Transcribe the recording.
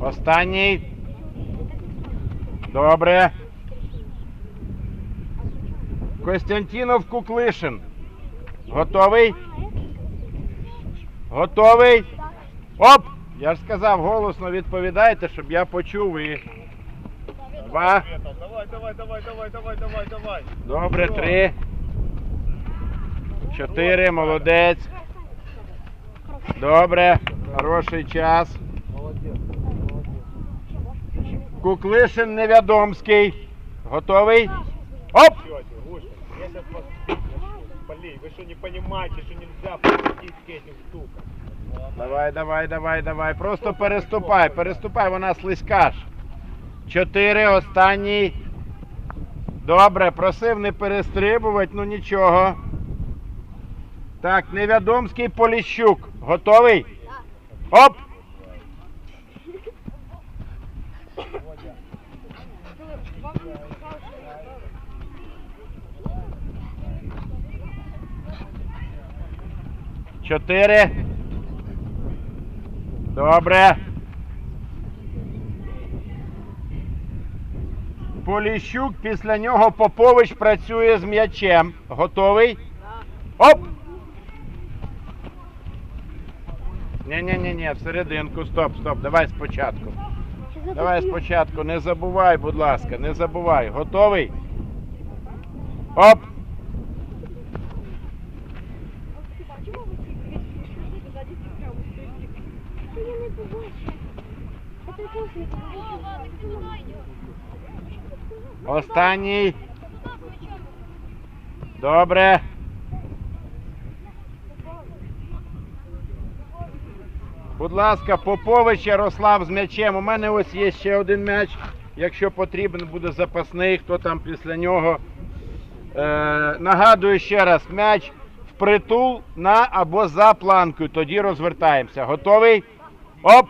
Останній. Добре. Костянтінов Куклишин. Готовий? Готовий? Оп! Я ж сказав, голосно відповідайте, щоб я почув і. Два. Давай, давай, давай, давай, давай, давай, давай. Добре, три. Чотири, молодець. Добре, хороший час. Куклишин Невядомський. Готовий? Оп! Блин, вы что не понимаете, что нельзя подходить к этим штукам? Давай, давай, давай, давай. Просто переступай, переступай, вона слизька ж. Чотири, останній. Добре, просив не перестрибувати, ну нічого. Так, Невядомський Поліщук. Готовий? Оп! Чотири. Добре. Поліщук, після нього Попович працює з м'ячем. Готовий? Оп! Ні-ні-ні, всерединку, стоп, стоп. Давай спочатку. Давай спочатку, не забувай, будь ласка, не забувай. Готовий? Оп! Останній. Добре. Будь ласка, Попович Ярослав з м'ячем. У мене ось є ще один м'яч. Якщо потрібен буде запасний, хто там після нього. Е, нагадую ще раз, м'яч впритул на або за планкою. Тоді розвертаємося. Готовий? Оп!